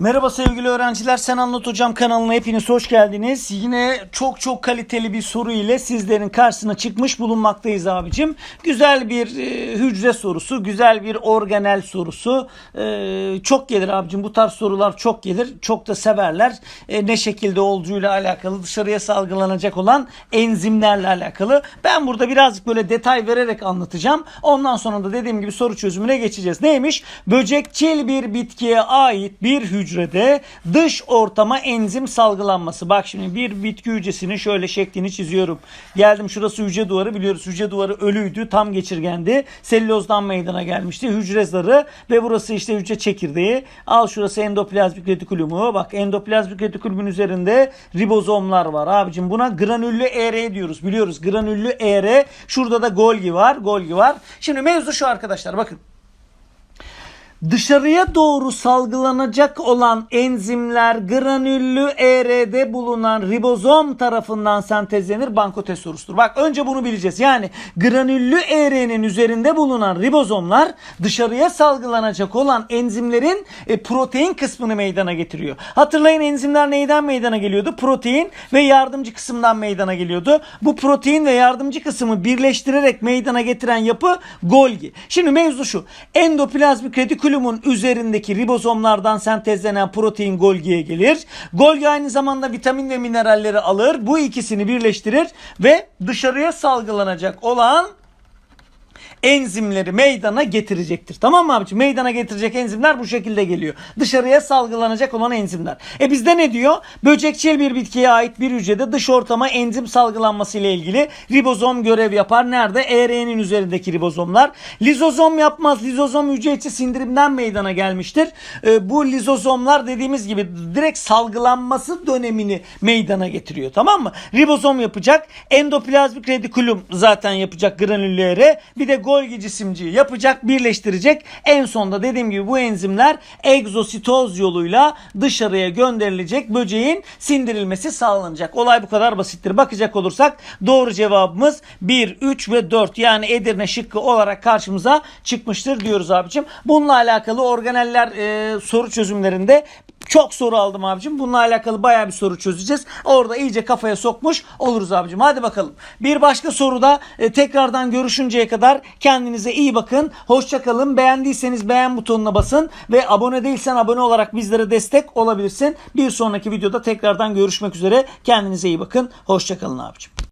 Merhaba sevgili öğrenciler. Sen Anlat Hocam kanalına hepiniz hoş geldiniz. Yine çok çok kaliteli bir soru ile sizlerin karşısına çıkmış bulunmaktayız abicim. Güzel bir e, hücre sorusu, güzel bir organel sorusu. E, çok gelir abicim. Bu tarz sorular çok gelir. Çok da severler. E, ne şekilde olduğuyla alakalı, dışarıya salgılanacak olan enzimlerle alakalı. Ben burada birazcık böyle detay vererek anlatacağım. Ondan sonra da dediğim gibi soru çözümüne geçeceğiz. Neymiş? Böcekçil bir bitkiye ait bir hücrede dış ortama enzim salgılanması. Bak şimdi bir bitki hücresinin şöyle şeklini çiziyorum. Geldim şurası hücre duvarı biliyoruz. Hücre duvarı ölüydü. Tam geçirgendi. Selülozdan meydana gelmişti. Hücre zarı ve burası işte hücre çekirdeği. Al şurası endoplazmik retikulumu. Bak endoplazmik retikulumun üzerinde ribozomlar var. Abicim buna granüllü ER diyoruz. Biliyoruz granüllü ER. Şurada da Golgi var. Golgi var. Şimdi mevzu şu arkadaşlar bakın dışarıya doğru salgılanacak olan enzimler granüllü ER'de bulunan ribozom tarafından sentezlenir bankotesorustur. Bak önce bunu bileceğiz. Yani granüllü ER'nin üzerinde bulunan ribozomlar dışarıya salgılanacak olan enzimlerin e, protein kısmını meydana getiriyor. Hatırlayın enzimler neyden meydana geliyordu? Protein ve yardımcı kısımdan meydana geliyordu. Bu protein ve yardımcı kısmı birleştirerek meydana getiren yapı Golgi. Şimdi mevzu şu. Endoplazmik retikulumun üzerindeki ribozomlardan sentezlenen protein Golgi'ye gelir. Golgi aynı zamanda vitamin ve mineralleri alır. Bu ikisini birleştirir ve dışarıya salgılanacak olan enzimleri meydana getirecektir. Tamam mı abiciğim? Meydana getirecek enzimler bu şekilde geliyor. Dışarıya salgılanacak olan enzimler. E bizde ne diyor? Böcekçil bir bitkiye ait bir hücrede dış ortama enzim salgılanması ile ilgili ribozom görev yapar. Nerede? ER'nin üzerindeki ribozomlar. Lizozom yapmaz. Lizozom hücre içi sindirimden meydana gelmiştir. E, bu lizozomlar dediğimiz gibi direkt salgılanması dönemini meydana getiriyor. Tamam mı? Ribozom yapacak. Endoplazmik retikulum zaten yapacak granüllü ER. Bir de Golgi cisimciği yapacak, birleştirecek. En sonda dediğim gibi bu enzimler egzositoz yoluyla dışarıya gönderilecek. Böceğin sindirilmesi sağlanacak. Olay bu kadar basittir. Bakacak olursak doğru cevabımız 1, 3 ve 4 yani Edirne şıkkı olarak karşımıza çıkmıştır diyoruz abicim. Bununla alakalı organeller e, soru çözümlerinde çok soru aldım abicim. Bununla alakalı bayağı bir soru çözeceğiz. Orada iyice kafaya sokmuş oluruz abicim. Hadi bakalım. Bir başka soruda e, tekrardan görüşünceye kadar kendinize iyi bakın. Hoşça kalın. Beğendiyseniz beğen butonuna basın ve abone değilsen abone olarak bizlere destek olabilirsin. Bir sonraki videoda tekrardan görüşmek üzere. Kendinize iyi bakın. Hoşça kalın abicim.